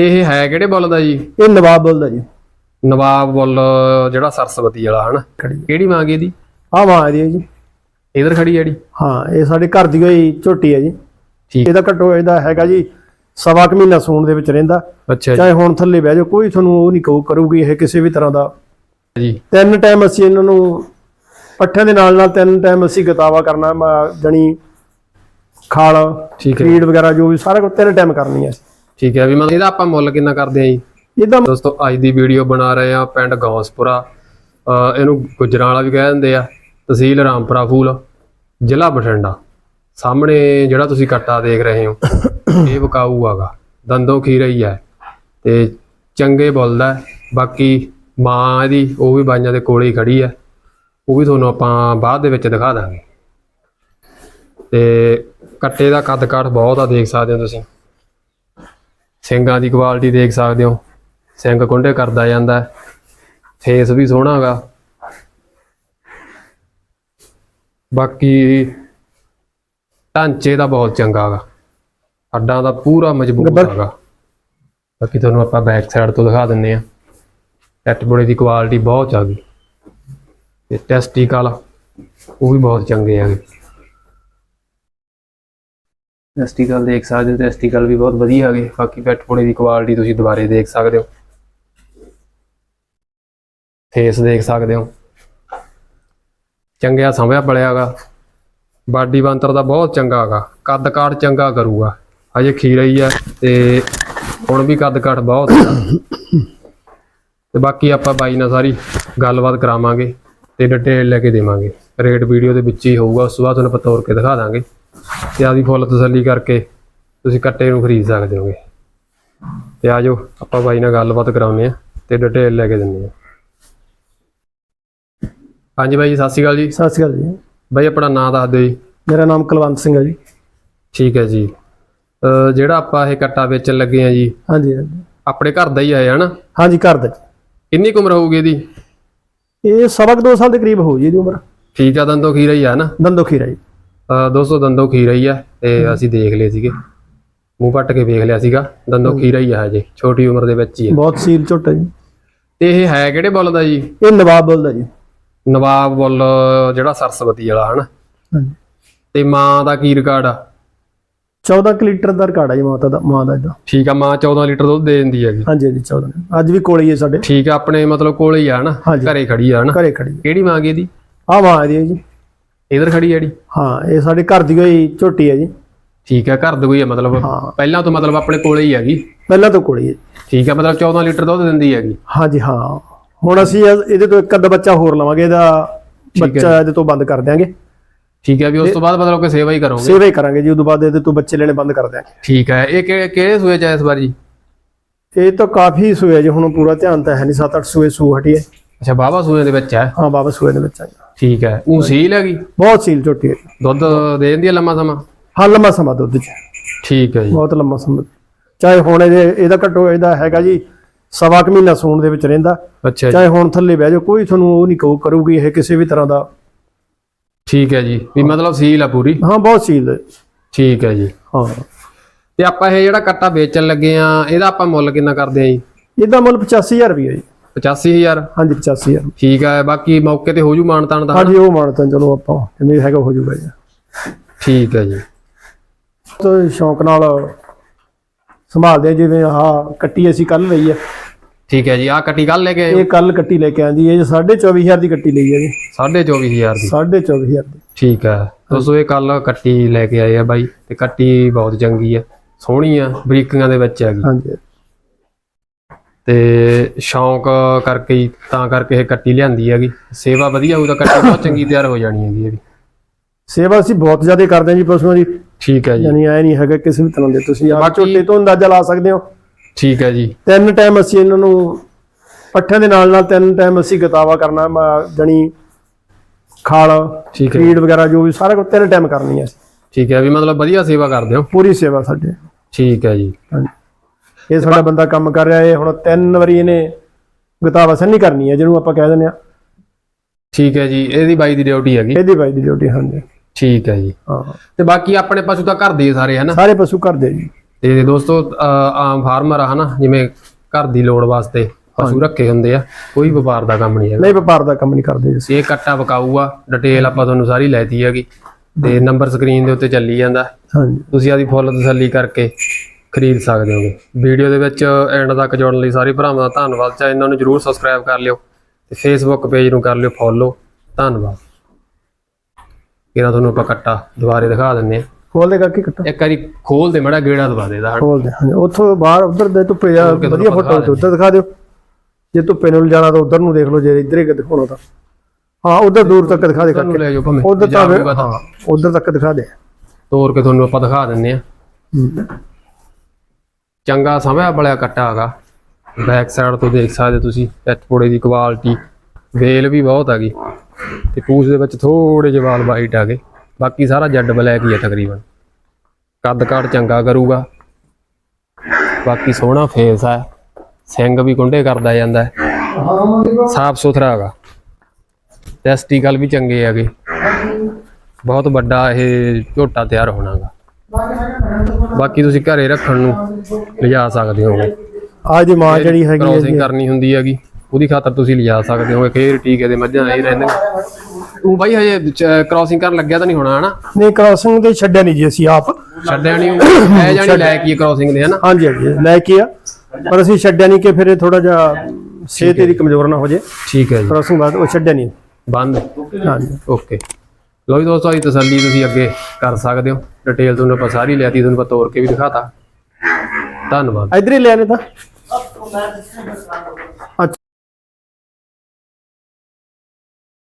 ਤੇ ਇਹ ਹੈ ਕਿਹੜੇ ਬੁੱਲ ਦਾ ਜੀ? ਇਹ ਨਵਾਬ ਬੋਲਦਾ ਜੀ। ਨਵਾਬ ਬੁੱਲ ਜਿਹੜਾ ਸਰਸਵਤੀ ਵਾਲਾ ਹਨਾ? ਕਿਹੜੀ ਮੰਗੀ ਇਹਦੀ? ਆ ਮਾਂ ਹੈ ਜੀ। ਇਧਰ ਖੜੀ ਜਿਹੜੀ? ਹਾਂ ਇਹ ਸਾਡੇ ਘਰ ਦੀ ਹੋਈ ਝੋਟੀ ਹੈ ਜੀ। ਠੀਕ। ਇਹਦਾ ਘੱਟੋ ਇਹਦਾ ਹੈਗਾ ਜੀ ਸਵਾ ਕੁ ਮਹੀਨਾ ਸੂਣ ਦੇ ਵਿੱਚ ਰਹਿੰਦਾ। ਅੱਛਾ ਚਾਹੇ ਹੁਣ ਥੱਲੇ ਬਹਿ ਜਾਓ ਕੋਈ ਤੁਹਾਨੂੰ ਉਹ ਨਹੀਂ ਕਹੂ ਕਰੂਗੀ ਇਹ ਕਿਸੇ ਵੀ ਤਰ੍ਹਾਂ ਦਾ। ਜੀ। ਤਿੰਨ ਟਾਈਮ ਅਸੀਂ ਇਹਨਾਂ ਨੂੰ ਪੱਠਿਆਂ ਦੇ ਨਾਲ ਨਾਲ ਤਿੰਨ ਟਾਈਮ ਅਸੀਂ ਗਤਾਵਾ ਕਰਨਾ ਮ- ਜਣੀ ਖਾਲ ਠੀਕ ਹੈ। ਫੀਡ ਵਗੈਰਾ ਜੋ ਵੀ ਸਾਰਾ ਕੁਝ ਤਿੰਨ ਟਾਈਮ ਕਰਨੀ ਹੈ। ਠੀਕ ਹੈ ਵੀ ਮਤਲਬ ਇਹਦਾ ਆਪਾਂ ਮੁੱਲ ਕਿੰਨਾ ਕਰਦੇ ਆ ਜੀ? ਇਹਦਾ ਦੋਸਤੋ ਅੱਜ ਦੀ ਵੀਡੀਓ ਬਣਾ ਰਹੇ ਆ ਪਿੰਡ ਗੌਸਪੁਰਾ। ਇਹਨੂੰ ਗੁਜਰਾਂ ਵਾਲਾ ਵੀ ਕਹਿ ਦਿੰਦੇ ਆ ਤਹਿਸੀਲ ਰਾਮਪੁਰਾ ਫੂਲ ਜ਼ਿਲ੍ਹਾ ਬਠਿੰਡਾ। ਸਾਹਮਣੇ ਜਿਹੜਾ ਤੁਸੀਂ ਕੱਟਾ ਦੇਖ ਰਹੇ ਹੋ ਇਹ ਵਿਕਾਊ ਆਗਾ ਦੰਦੋਂ ਖੀਰਾ ਹੀ ਹੈ ਤੇ ਚੰਗੇ ਬੋਲਦਾ। ਬਾਕੀ ਮਾਂ ਇਹਦੀ ਉਹ ਵੀ ਬਾਈਆਂ ਦੇ ਕੋਲੇ ਹੀ ਖੜੀ ਹੈ। ਉਹ ਵੀ ਤੁਹਾਨੂੰ ਆਪਾਂ ਬਾਅਦ ਦੇ ਵਿੱਚ ਦਿਖਾ ਦਾਂਗੇ। ਤੇ ਕੱਟੇ ਦਾ ਕੱਦ ਕਾਠ ਬਹੁਤ ਆ ਦੇਖ ਸਕਦੇ ਹੋ ਤੁਸੀਂ। ਸਿੰਘਾਂ ਦੀ ਕੁਆਲਿਟੀ ਦੇਖ ਸਕਦੇ ਹੋ। ਸਿੰਘ ਕੁੰਡੇ ਕਰਦਾ ਜਾਂਦਾ ਫੇਸ ਵੀ ਸੋਹਣਾ ਹੈਗਾ। ਬਾਕੀ ਢਾਂਚੇ ਦਾ ਬਹੁਤ ਚੰਗਾ ਹੈਗਾ। ਹੱਡਾਂ ਦਾ ਪੂਰਾ ਮਜ਼ਬੂਤ। ਹੈਗਾ। ਬਾਕੀ ਤੁਹਾਨੂੰ ਆਪਾਂ ਬੈਕ ਸਾਈਡ ਤੋਂ ਦਿਖਾ ਦਿੰਨੇ ਆ ਟੈਟਬੋੜੇ ਦੀ ਕੁਆਲਿਟੀ ਬਹੁਤ ਚੰਗੀ ਤੇ ਟੈਸਟੀਕਲ ਉਹ ਵੀ ਬਹੁਤ ਚੰਗੇ ਹੈਗੇ। ਐਸਟੀਕਲ ਦੇਖ ਸਕਦੇ ਹੋ ਟੈਸਟੀਕਲ ਵੀ ਬਹੁਤ ਵਧੀਆ ਹੈਗੇ। ਬਾਕੀ ਪੈਟਬੋੜੇ ਦੀ ਕੁਆਲਿਟੀ ਤੁਸੀਂ ਦੁਬਾਰੇ ਦੇਖ ਸਕਦੇ ਹੋ। ਫੇਸ ਦੇਖ ਸਕਦੇ ਹੋ। ਚੰਗਿਆ ਸਮਿਆ ਪਲਿਆਗਾ ਬਾਡੀ ਬੰਤਰ ਦਾ ਬਹੁਤ ਚੰਗਾ ਹੈਗਾ। ਕੱਦ ਕਾਠ ਚੰਗਾ ਕਰੂਗਾ। ਹਜੇ ਖੀਰਾ ਹੀ ਆ ਤੇ ਹੁਣ ਵੀ ਕੱਦ ਕਾਠ ਬਹੁਤ ਤੇ ਬਾਕੀ ਆਪਾਂ ਬਾਈ ਨਾਲ ਸਾਰੀ ਗੱਲਬਾਤ ਕਰਾਵਾਂਗੇ ਤੇ ਡਿਟੇਲ ਲੈ ਕੇ ਦੇਵਾਂਗੇ। ਰੇਟ ਵੀਡੀਓ ਦੇ ਵਿੱਚ ਹੀ ਹੋਊਗਾ, ਉਸ ਤੋਂ ਬਾਅਦ ਤੁਹਾਨੂੰ ਆਪਾਂ ਤੋੜ ਕੇ ਦਿਖਾ ਦਾਂਗੇ। ਤੇ ਆਦੀ ਫੁੱਲ ਤਸੱਲੀ ਕਰਕੇ ਤੁਸੀਂ ਕੱਟੇ ਨੂੰ ਖਰੀਦ ਸਕਦੇ ਹੋਗੇ। ਤੇ ਆਜੋ ਆਪਾਂ ਬਾਈ ਨਾਲ ਗੱਲਬਾਤ ਕਰਾਉਂਦੇ ਆ ਤੇ ਡਿਟੇਲ ਲੈ ਕੇ ਦਿੰਦੇ ਆ ਹਾਂਜੀ ਬਾਈ ਜੀ ਸਤਿ ਸ਼੍ਰੀ ਅਕਾਲ ਜੀ। ਸਤਿ ਸ਼੍ਰੀ ਅਕਾਲ ਜੀ। ਬਾਈ ਆਪਣਾ ਨਾਮ ਦੱਸ ਦਿਓ ਜੀ। ਮੇਰਾ ਨਾਮ ਕੁਲਵੰਤ ਸਿੰਘ ਹੈ ਜੀ। ਠੀਕ ਹੈ ਜੀ। ਜਿਹੜਾ ਆਪਾਂ ਇਹ ਕੱਟਾ ਵੇਚਣ ਲੱਗੇ ਆ ਜੀ ਹਾਂਜੀ ਹਾਂਜੀ। ਆਪਣੇ ਘਰ ਦਾ ਹੀ ਆਇਆ ਹਨਾ? ਹਾਂਜੀ ਘਰ ਦਾ। ਕਿੰਨੀ ਉਮਰ ਹੋਊਗੀ ਇਹਦੀ? ਇਹ ਸਵਾ ਕੁ ਦੋ ਸਾਲ ਦੇ ਕਰੀਬ ਹੋ ਜੀ ਇਹਦੀ ਉਮਰ। ਠੀਕ ਆ ਦੰਦੋ ਖੀਰਾ ਹੀ ਆ ਨਾ ਦੰਦੋ ਖੀਰਾ ਜੀ। ਦੋਸਤੋ ਦੰਦੋ ਖੀਰਾ ਹੀ ਆ ਤੇ ਅਸੀਂ ਦੇਖ ਲਏ ਸੀਗੇ। ਮੂੰਹ ਪੱਟ ਕੇ ਵੇਖ ਲਿਆ ਸੀਗਾ। ਦੰਦੋ ਖੀਰਾ ਹੀ ਆ ਹਜੇ ਛੋਟੀ ਉਮਰ ਦੇ ਵਿੱਚ ਹੀ ਆ। ਬਹੁਤ ਸੀਲ ਝੋਟਾ ਜੀ। ਤੇ ਇਹ ਹੈ ਕਿਹੜੇ ਬੁੱਲ ਦਾ ਜੀ? ਇਹ ਨਵਾਬ ਬੋਲਦਾ ਜੀ। ਨਵਾਬ ਬੁੱਲ ਜਿਹੜਾ ਸਰਸਵਤੀ ਵਾਲਾ ਹਨਾ? ਤੇ ਮਾਂ ਦਾ ਕੀ ਰਿਕਾਰਡ ਆ? 14 ਕੁ ਲੀਟਰ ਦਾ ਰਿਕਾਰਡ ਹੈ ਜੀ ਮਾਤਾ ਦਾ ਮਾਂ ਦਾ ਇਹਦਾ। ਠੀਕ ਆ ਮਾਂ 14 ਲੀਟਰ ਦੁੱਧ ਦੇ ਦਿੰਦੀ ਹੈਗੀ। ਹਾਂਜੀ ਹਾਂਜੀ 14 ਅੱਜ ਵੀ ਕੋਲ ਹੀ ਹੈ ਸਾਡੇ। ਠੀਕ ਆ ਆਪਣੇ ਮਤਲਬ ਕੋਲੇ ਹੀ ਆ ਹਨਾ। ਘਰੇ ਖੜੀ ਆ ਹਨਾ? ਘਰੇ ਖੜੀ ਹੈ ਕਿਹੜੀ ਮਾਂ ਗਈ ਇਹਦੀ? ਆ ਮਾਂ ਹੈ ਜੀ। ਇਧਰ ਖੜੀ ਜਿਹੜੀ? ਹਾਂ ਇਹ ਸਾਡੇ ਘਰ ਦੀ ਹੋਈ ਝੋਟੀ ਹੈ ਜੀ। ਠੀਕ ਆ ਘਰ ਦੀ ਕੋਈ ਆ ਮਤਲਬ? ਹਾਂ। ਪਹਿਲਾਂ ਤੋਂ ਮਤਲਬ ਆਪਣੇ ਕੋਲੇ ਹੀ ਹੈਗੀ ਪਹਿਲਾਂ ਤੋਂ ਕੋਲ ਹੀ ਹੈ ਠੀਕ ਆ ਮਤਲਬ 14 ਲੀਟਰ ਦੁੱਧ ਦਿੰਦੀ ਹੈਗੀ ਹਾਂਜੀ ਹਾਂ ਹੁਣ ਅਸੀਂ ਇਹ- ਇਹਦੇ ਤੋਂ ਇੱਕ ਅੱਧਾ ਬੱਚਾ ਹੋਰ ਲਵਾਂਗੇ ਇਹਦਾ ਹੈ ਬੱਚਾ ਇਹਦੇ ਤੋਂ ਬੰਦ ਕਰ ਦਿਆਂਗੇ। ਠੀਕ ਹੈ ਵੀ ਉਸ ਤੋਂ ਬਾਅਦ ਮਤਲਬ ਕਿ ਸੇਵਾ ਹੀ ਕਰੋਗੇ? ਸੇਵਾ ਹੀ ਕਰਾਂਗੇ ਜੀ ਉਦੋਂ ਬਾਅਦ ਇਹਦੇ ਤੋਂ ਬੱਚੇ ਲੈਣੇ ਬੰਦ ਕਰ ਦਿਆਂਗੇ। ਠੀਕ ਹੈ ਇਹ ਕਿਹੜੇ ਕਿਹੜੇ ਸੂਏ ਚ ਇਸ ਵਾਰੀ? ਇਹ ਤਾਂ ਕਾਫੀ ਸੂਏ ਜੀ ਹੁਣ ਪੂਰਾ ਧਿਆਨ ਤਾਂ ਹੈ ਨਹੀਂ 7-8 ਸੂਏ ਸੂ ਹਟੀ ਹੈ ਅੱਛਾ ਬਾਬਾ ਸੂਏ ਦੇ ਵਿੱਚ ਹੈ ਹਾਂ ਬਾਬਾ ਸੂਏ ਦੇ ਵਿੱਚ ਜੀ। ਠੀਕ ਹੈ। ਉਹ ਸੀਲ ਹੈਗੀ? ਬਹੁਤ ਸੀਲ ਝੋਟੀ ਹੈ। ਦੁੱਧ ਦੇ ਦਿੰਦੀ ਹੈ ਲੰਮਾ ਸਮਾਂ? ਹਾਂ ਲੰਮਾ ਸਮਾਂ ਦੁੱਧ ਚ। ਠੀਕ ਹੈ ਜੀ। ਬਹੁਤ ਲੰਮਾ ਸਮਾਂ। ਚਾਹੇ ਹੁਣ ਇਹਦੇ ਇਹਦਾ ਘੱਟੋ ਇਹਦਾ ਹੈਗਾ ਜੀ ਸਵਾ ਕੁ ਮਹੀਨਾ ਸੂਣ ਦੇ ਵਿੱਚ ਰਹਿੰਦਾ। ਅੱਛਾ ਚਾਹੇ ਹੁਣ ਥੱਲੇ ਬਹਿ ਜਾਓ ਕੋਈ ਤੁਹਾਨੂੰ ਉਹ ਨਹੀਂ ਕਹੂ ਕਰੂਗੀ ਇਹ ਕਿਸੇ ਵੀ ਤਰ੍ਹਾਂ ਦਾ। ਠੀਕ ਹੈ ਜੀ। ਵੀ ਮਤਲਬ ਸੀਲ ਆ ਪੂਰੀ? ਹਾਂ ਬਹੁਤ ਸੀਲ ਹੈ। ਠੀਕ ਹੈ ਜੀ। ਹਾਂ। ਤੇ ਆਪਾਂ ਇਹ ਜਿਹੜਾ ਕੱਟਾ ਵੇਚਣ ਲੱਗੇ ਆ ਇਹਦਾ ਆਪਾਂ ਮੁੱਲ ਕਿੰਨਾ ਕਰਦੇ ਆ ਜੀ? ਇਹਦਾ ਮੁੱਲ 85000 ਰੁਪਏ ਜੀ। 85000 ਹਾਂਜੀ 85000 ਠੀਕ ਹੈ ਬਾਕੀ ਮੌਕੇ ਤੇ ਹੋ ਜੂ ਮਾਨ ਤਾਨ ਦਾ ਹਾਂਜੀ ਉਹ ਮਾਨਤਾ ਚਲੋ ਆਪਾਂ ਜਿਵੇਂ ਹੈਗਾ ਹੋ ਜਾਊਗਾ ਜੀ। ਠੀਕ ਹੈ ਜੀ। ਤੋਂ ਸ਼ੌਂਕ ਨਾਲ ਸੰਭਾਲਦੇ ਆ, ਜਿਵੇਂ ਆਹ ਕੱਟੀ ਅਸੀਂ ਕੱਲ ਲਈ ਹੈ ਠੀਕ ਹੈ ਜੀ ਆ ਕੱਟੀ ਕੱਲ ਲੈ ਕੇ ਆਏ ਇਹ ਕੱਲ ਕੱਟੀ ਲੈ ਕੇ ਆਂਦੀ ਇਹ 24500 ਦੀ ਕੱਟੀ ਲਈ ਹੈ ਜੀ। 24500 ਦੀ? 24500 ਦੀ। ਠੀਕ ਹੈ ਦੋਸਤੋ ਇਹ ਕੱਲ ਕੱਟੀ ਲੈ ਕੇ ਆਏ ਆ ਬਾਈ ਤੇ ਕੱਟੀ ਬਹੁਤ ਚੰਗੀ ਆ ਸੋਹਣੀ ਆ ਬਰੀਕੀਆਂ ਦੇ ਵਿੱਚ ਹੈਗੀ ਹਾਂਜੀ। ਤੇ ਸ਼ੌਂਕ ਕਰਕੇ ਹੀ ਤਾਂ ਕਰਕੇ ਇਹ ਕੱਟੀ ਲਿਆਂਦੀ ਹੈਗੀ। ਸੇਵਾ ਵਧੀਆ ਹੋਊ ਤਾਂ ਕੱਟੀ ਬਹੁਤ ਚੰਗੀ ਤਿਆਰ ਹੋ ਜਾਣੀ ਹੈਗੀ ਇਹਦੀ ਸੇਵਾ ਅਸੀਂ ਬਹੁਤ ਜ਼ਿਆਦਾ ਕਰਦੇ ਹਾਂ ਜੀ ਪਸ਼ੂਆਂ ਦੀ। ਠੀਕ ਹੈ ਜੀ। ਯਾਨੀ ਐ ਨਹੀਂ ਹੈਗਾ ਕਿਸੇ ਵੀ ਤਰ੍ਹਾਂ ਦੇ। ਤੁਸੀਂ ਆਪ ਬਾਕੀ- ਝੋਟੇ ਤੋਂ ਅੰਦਾਜ਼ਾ ਲਾ ਸਕਦੇ ਹੋ। ਠੀਕ ਹੈ ਜੀ। ਤਿੰਨ ਟਾਈਮ ਅਸੀਂ ਇਹਨਾਂ ਨੂੰ ਪੱਠਿਆਂ ਦੇ ਨਾਲ ਨਾਲ ਤਿੰਨ ਟਾਈਮ ਅਸੀਂ ਗਤਾਵਾ ਕਰਨਾ ਮ- ਜਣੀ ਖਾਲ ਠੀਕ ਹੈ ਫੀਡ ਵਗੈਰਾ ਜੋ ਵੀ ਸਾਰਾ ਕੁਝ ਤਿੰਨ ਟਾਈਮ ਕਰਨੀ ਹੈ ਠੀਕ ਹੈ ਵੀ ਮਤਲਬ ਵਧੀਆ ਸੇਵਾ ਕਰਦੇ ਹੋ। ਪੂਰੀ ਸੇਵਾ ਸਾਡੇ। ਠੀਕ ਹੈ ਜੀ। ਹਾਂਜੀ। ਇਹ ਸਾਡਾ ਬੰਦਾ ਕੰਮ ਕਰ ਰਿਹਾ ਹੈ ਹੁਣ ਤਿੰਨ ਵਾਰੀ ਇਹਨੇ ਗਤਾਵਾ ਸੰਨੀ ਕਰਨੀ ਹੈ ਜਿਹਨੂੰ ਆਪਾਂ ਕਹਿ ਦਿੰਦੇ ਆ ਠੀਕ ਹੈ ਜੀ ਇਹਦੀ ਬਾਈ ਦੀ ਡਿਊਟੀ ਹੈਗੀ। ਇਹਦੀ ਬਾਈ ਦੀ ਡਿਊਟੀ ਹਾਂਜੀ। ਠੀਕ ਹੈ ਜੀ। ਹਾਂ। ਤੇ ਬਾਕੀ ਆਪਣੇ ਪਸ਼ੂ ਤਾਂ ਘਰ ਦੇ ਸਾਰੇ ਹਨਾ? ਸਾਰੇ ਪਸ਼ੂ ਕਰਦੇ ਜੀ। ਤੇ ਦੋਸਤੋ ਆਮ ਫਾਰਮਰ ਆ ਹਨਾ? ਜਿਵੇਂ ਘਰ ਦੀ ਲੋੜ ਵਾਸਤੇ ਪਸ਼ੂ ਰੱਖੇ ਹੁੰਦੇ ਆ ਕੋਈ ਵਪਾਰ ਦਾ ਕੰਮ ਨਹੀਂ ਹੈਗਾ। ਨਹੀਂ ਵਪਾਰ ਦਾ ਕੰਮ ਨਹੀਂ ਕਰਦੇ ਅਸੀਂ। ਇਹ ਕੱਟਾ ਵਿਕਾਊ ਆ ਡਿਟੇਲ ਆਪਾਂ ਤੁਹਾਨੂੰ ਸਾਰੀ ਲੈਤੀ ਹੈਗੀ। ਤੇ ਨੰਬਰ ਸਕਰੀਨ ਦੇ ਉੱਤੇ ਚੱਲੀ ਜਾਂਦਾ। ਹਾਂਜੀ। ਤੁਸੀਂ ਆਦੀ ਫੁੱਲ ਤਸੱਲੀ ਕਰਕੇ ਖਰੀਦ ਸਕਦੇ ਹੋਗੇ। ਵੀਡੀਓ ਦੇ ਵਿੱਚ ਐਂਡ ਤੱਕ ਜੁੜਨ ਲਈ ਸਾਰੇ ਭਰਾਵਾਂ ਦਾ ਧੰਨਵਾਦ। ਚੈਨਲ ਨੂੰ ਜਰੂਰ ਸਬਸਕ੍ਰਾਈਬ ਕਰ ਲਿਓ ਤੇ ਫੇਸਬੁੱਕ ਪੇਜ ਨੂੰ ਕਰ ਲਿਓ ਫੋਲੋ ਧੰਨਵਾਦ। ਇਹਨਾਂ ਤੁਹਾਨੂੰ ਆਪਾਂ ਕੱਟਾ ਦੁਬਾਰੇ ਦਿਖਾ ਦਿੰਨੇ ਆ ਖੋਲ ਦੇ ਕਰਕੇ ਕੱਟੋ। ਇੱਕ ਵਾਰੀ ਖੋਲ ਦੇ ਮੜਾ ਗੇੜਾ ਦਵਾ ਦੇ ਦਾ ਖੋਲ ਦੇ ਹਾਂਜੀ। ਉੱਥੋਂ ਬਾਹਰ ਉਧਰ ਦੇ ਧੁੱਪੇ ਜਾ ਵਧੀਆ ਫੋਟੋ ਉੱਧਰ ਦਿਖਾ ਦਿਓ। ਜੇ ਧੁੱਪੇ ਨੂੰ ਜਾਣਾ ਤਾਂ ਉਧਰ ਨੂੰ ਦੇਖ ਲਓ ਜੇ ਇੱਧਰ ਹੀ ਦਿਖਾਉਣਾ ਤਾਂ। ਹਾਂ ਉਧਰ ਦੂਰ ਤੱਕ ਦਿਖਾ ਦੇ ਲੈ ਜਾਓ ਭਾਵੇਂ ਉਧਰ ਤਾਂ ਹਾਂ ਉਧਰ ਤੱਕ ਦਿਖਾ ਦੇ। ਤੋਰ ਕੇ ਤੁਹਾਨੂੰ ਆਪਾਂ ਦਿਖਾ ਦਿੰਨੇ ਆ ਹੂੰ। ਚੰਗਾ ਸਮਿਆ ਬਲਿਆ ਕੱਟਾ ਹੈਗਾ ਬੈਕ ਸਾਈਡ ਤੋਂ ਦੇਖ ਸਕਦੇ ਤੁਸੀਂ ਐਚਪੋੜੇ ਦੀ ਕੁਆਲਿਟੀ ਵੇਲ ਵੀ ਬਹੁਤ ਹੈਗੀ ਤੇ ਪੂਛ ਦੇ ਵਿੱਚ ਥੋੜੇ ਜਿਹੇ ਵਾਲ ਵਾਈਟ ਗਏ। ਬਾਕੀ ਸਾਰਾ ਜੈਡ ਬਲੈਕ ਹੀ ਹੈ ਤਕਰੀਬਨ। ਕੱਦ ਕਾਠ ਚੰਗਾ ਕਰੂਗਾ। ਬਾਕੀ ਸੋਹਣਾ ਫੇਸ ਹੈ ਸਿੰਘ ਵੀ ਕੁੰਡੇ ਕਰਦਾ ਜਾਂਦਾ। ਸਾਫ਼ ਸੁਥਰਾ ਹੈਗਾ। ਟੈਸਟੀਕਲ ਵੀ ਚੰਗੇ ਹੈਗੇ। ਬਹੁਤ ਵੱਡਾ ਇਹ ਝੋਟਾ ਤਿਆਰ ਹੋਣਾਗਾ ਬਾਕੀ ਤੁਸੀਂ ਘਰੇ ਰੱਖਣ ਨੂੰ ਲਿਜਾ ਸਕਦੇ ਹੋਗੇ ਆਹ ਦੀ ਮਾਂ ਜਿਹੜੀ ਹੈਗੀ ਹੈ ਕ੍ਰੋਸਿੰਗ ਕਰਨੀ ਹੁੰਦੀ ਹੈਗੀ। ਉਹਦੀ ਖਾਤਰ ਤੁਸੀਂ ਲਿਜਾ ਸਕਦੇ ਹੋਗੇ ਖੇਰ ਟੀਕੇ ਦੇ ਮੱਝਾਂ ਨਹੀਂ ਰਹਿੰਦੇ ਤੂੰ ਬਾਈ ਹਜੇ ਕ੍ਰੋਸਿੰਗ ਕਰਨ ਲੱਗਿਆ ਤਾਂ ਨਹੀਂ ਹੋਣਾ ਹਨਾ? ਨਹੀਂ ਕ੍ਰਾਸਿੰਗ ਤੇ ਛੱਡਿਆ ਨਹੀਂ ਜੀ ਅਸੀਂ ਆਪ। ਛੱਡਿਆ ਨਹੀਂ ਐ ਜਾਣੀ ਲੈ ਕੀ ਕ੍ਰੋਸਿੰਗ ਦੇ ਹਨਾ? ਹਾਂਜੀ ਹਾਂਜੀ ਲੈ ਕੇ ਆ। ਪਰ ਅਸੀਂ ਛੱਡਿਆ ਨਹੀਂ ਕਿ ਫਿਰ ਇਹ ਥੋੜਾ ਜਿਹਾ ਸਿਹਤ ਇਹਦੀ ਕਮਜ਼ੋਰ ਨਾ ਹੋ ਜੇ। ਠੀਕ ਹੈ ਜੀ। ਕ੍ਰਾਸਿੰਗ ਬਾਅਦ ਉਹ ਛੱਡਿਆ ਨਹੀਂ। ਬੰਦ। ਹਾਂਜੀ। ਓਕੇ। ਲੋ ਜੀ ਦੋਸਤੋ ਇਹ ਤਸੱਲੀ ਤੁਸੀਂ ਅੱਗੇ ਕਰ ਸਕਦੇ ਹੋ। ਡਿਟੇਲ ਤੁਹਾਨੂੰ ਆਪਾਂ ਸਾਰੀ ਲੈਤੀ ਤੁਹਾਨੂੰ ਆਪਾਂ ਤੋੜ ਕੇ ਵੀ ਦਿਖਾਤਾ। ਧੰਨਵਾਦ। ਇਧਰ ਹੀ ਲੈ ਨੇ ਤਾਂ।